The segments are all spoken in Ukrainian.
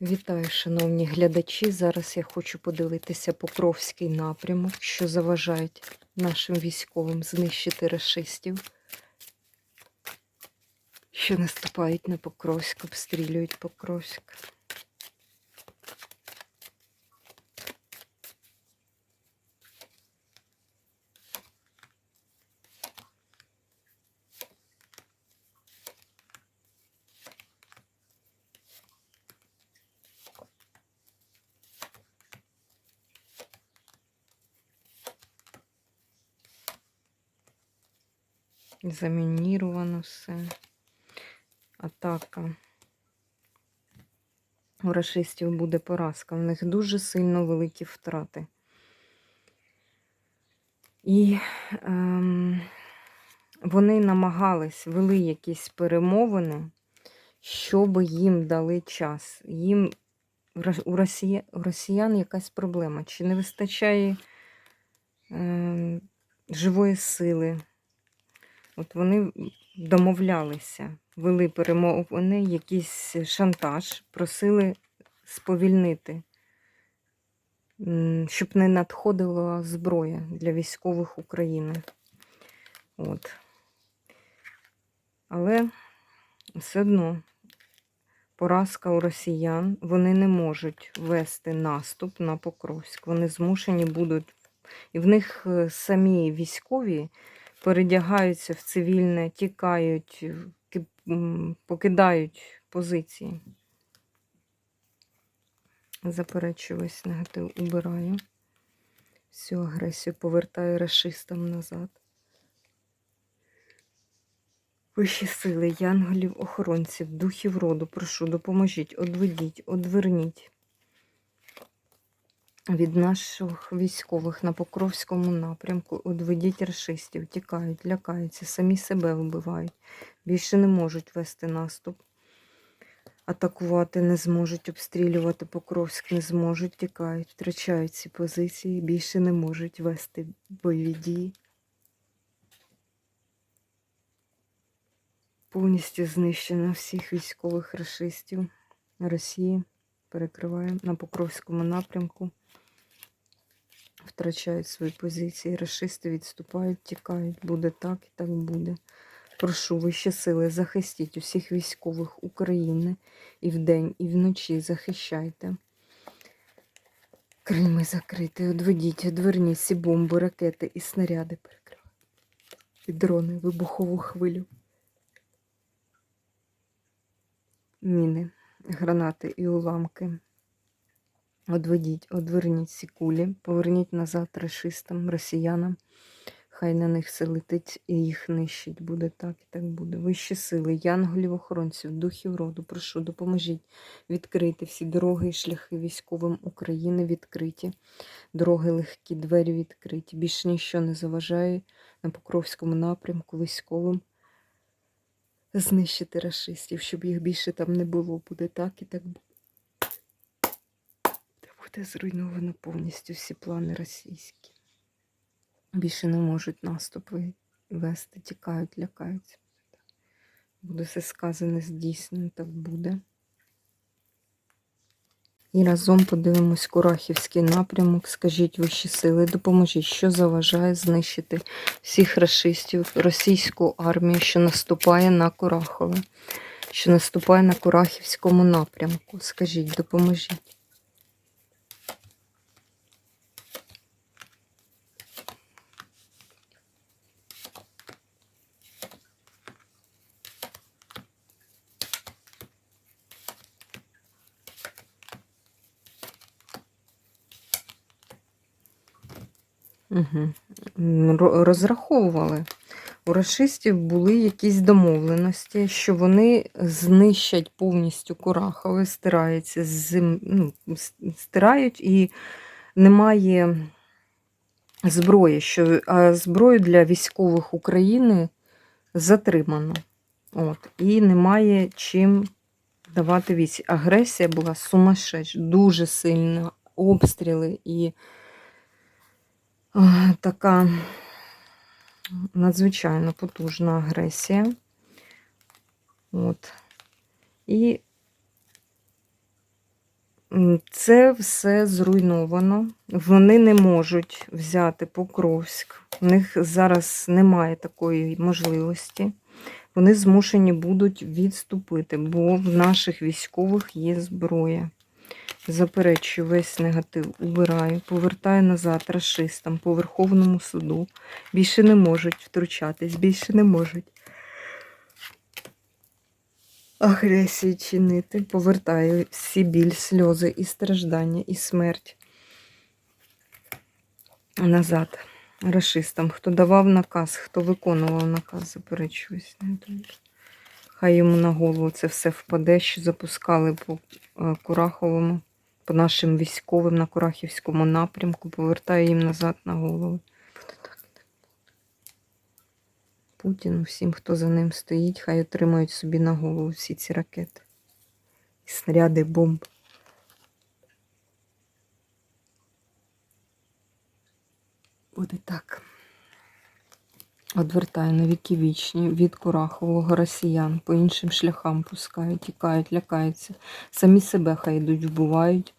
Вітаю, шановні глядачі. Зараз я хочу подивитися Покровський напрямок, що заважають нашим військовим знищити расистів, що наступають на Покровськ, обстрілюють Покровськ. Замініровано все. Атака. У рашистів буде поразка. В них дуже сильно великі втрати. І ем, вони намагались, вели якісь перемовини, щоб їм дали час. Їм у, росія, у росіян якась проблема. Чи не вистачає ем, живої сили? От вони домовлялися, вели перемовини, якийсь шантаж, просили сповільнити, щоб не надходила зброя для військових України. От. Але все одно поразка у росіян, вони не можуть вести наступ на Покровськ. Вони змушені будуть. І в них е, самі військові передягаються в цивільне, тікають, покидають позиції. Заперечую весь негатив, убираю. Всю агресію повертаю расистам назад. Вищі сили, янголів, охоронців, духів роду, прошу, допоможіть, одведіть, одверніть від наших військових на Покровському напрямку. Одведіть расистів, тікають, лякаються, самі себе вбивають. Більше не можуть вести наступ. Атакувати не зможуть, обстрілювати Покровськ не зможуть, тікають, втрачають ці позиції, більше не можуть вести бойові дії. Повністю знищено всіх військових рашистів Росії. Перекриває на Покровському напрямку. Втрачають свої позиції. Рашисти відступають, тікають. Буде так і так буде. Прошу вищі сили, захистіть усіх військових України і вдень, і вночі захищайте. Крильми закрити, одведіть, одверніть всі бомби, ракети і снаряди перекривайте. І дрони, вибухову хвилю. Міни, гранати і уламки. Одведіть, одверніть ці кулі, поверніть назад рашистам, росіянам. Хай на них все летить і їх нищить. Буде так і так буде. Вищі сили, янголів, охоронців, духів роду, прошу, допоможіть відкрити всі дороги і шляхи військовим України відкриті. Дороги легкі, двері відкриті. Більше ніщо не заважає на Покровському напрямку військовим знищити рашистів, щоб їх більше там не було. Буде так і так буде. Та зруйновано повністю всі плани російські. Більше не можуть наступи вести, тікають, лякаються. Буде все сказане, здійснено, так буде. І разом подивимось Курахівський напрямок. Скажіть вищі сили, допоможіть, що заважає знищити всіх расистів, російську армію, що наступає на Курахове, що наступає на Курахівському напрямку. Скажіть, допоможіть. Угу. Розраховували. У расистів були якісь домовленості, що вони знищать повністю Курахове, стираються з ну, стирають і немає зброї, що... а зброю для військових України затримано. От. І немає чим давати вісь. Агресія була сумасшедша, дуже сильна, обстріли і така надзвичайно потужна агресія. От. І Це все зруйновано. Вони не можуть взяти Покровськ. У них зараз немає такої можливості. Вони змушені будуть відступити, бо в наших військових є зброя. Заперечую весь негатив, убираю, повертаю назад расистам по Верховному суду. Більше не можуть втручатись, більше не можуть агресії чинити. Повертаю всі біль, сльози і страждання, і смерть назад. Рашистам, хто давав наказ, хто виконував наказ, заперечуюсь. не. Хай йому на голову це все впаде, що запускали по е, Кураховому, по нашим військовим на Курахівському напрямку, повертаю їм назад на голову. Путіну, всім, хто за ним стоїть, хай отримають собі на голову всі ці ракети. І снаряди, бомб. Буде так. Одвертаю на віки вічні від Курахового росіян, по іншим шляхам пускають, тікають, лякаються. Самі себе хай йдуть, вбивають.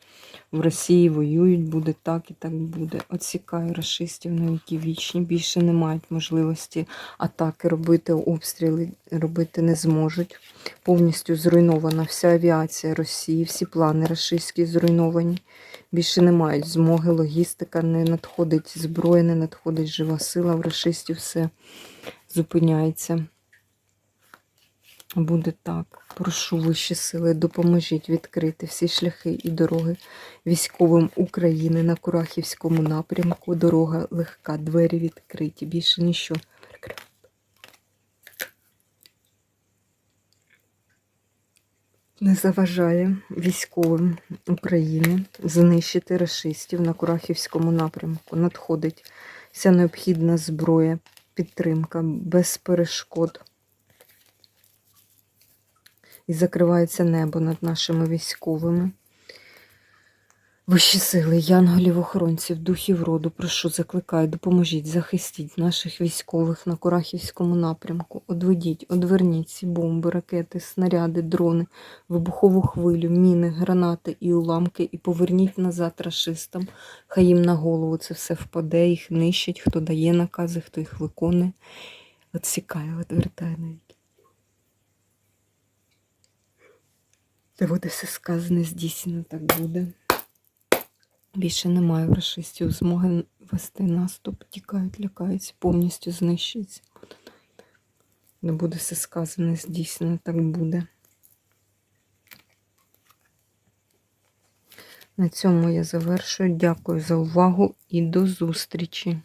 В Росії воюють, буде так і так буде. Отсікаю расистів на віки вічні. Більше не мають можливості атаки робити, обстріли робити не зможуть. Повністю зруйнована вся авіація Росії, всі плани рашистські зруйновані. Більше не мають змоги, логістика, не надходить зброя, не надходить жива сила. В расистів все зупиняється. Буде так. Прошу вищі сили, допоможіть відкрити всі шляхи і дороги військовим України на Курахівському напрямку. Дорога легка, двері відкриті. Більше нічого. Не заважає військовим України знищити рашистів на Курахівському напрямку. Надходить вся необхідна зброя, підтримка без перешкод. І закривається небо над нашими військовими. Вищі сили, янголів, охоронців, духів роду, прошу, закликаю, допоможіть, захистіть наших військових на Курахівському напрямку. Одведіть, одверніть ці бомби, ракети, снаряди, дрони, вибухову хвилю, міни, гранати і уламки, і поверніть назад рашистам. Хай їм на голову це все впаде, їх нищить, хто дає накази, хто їх виконує. Отсікає, одвертає навіки. Це буде все сказане, здійснено, так буде. Більше немає в рашистів змоги вести наступ, тікають, лякаються, повністю знищуються. Не буде все сказане, здійснено, так буде. На цьому я завершую. Дякую за увагу і до зустрічі!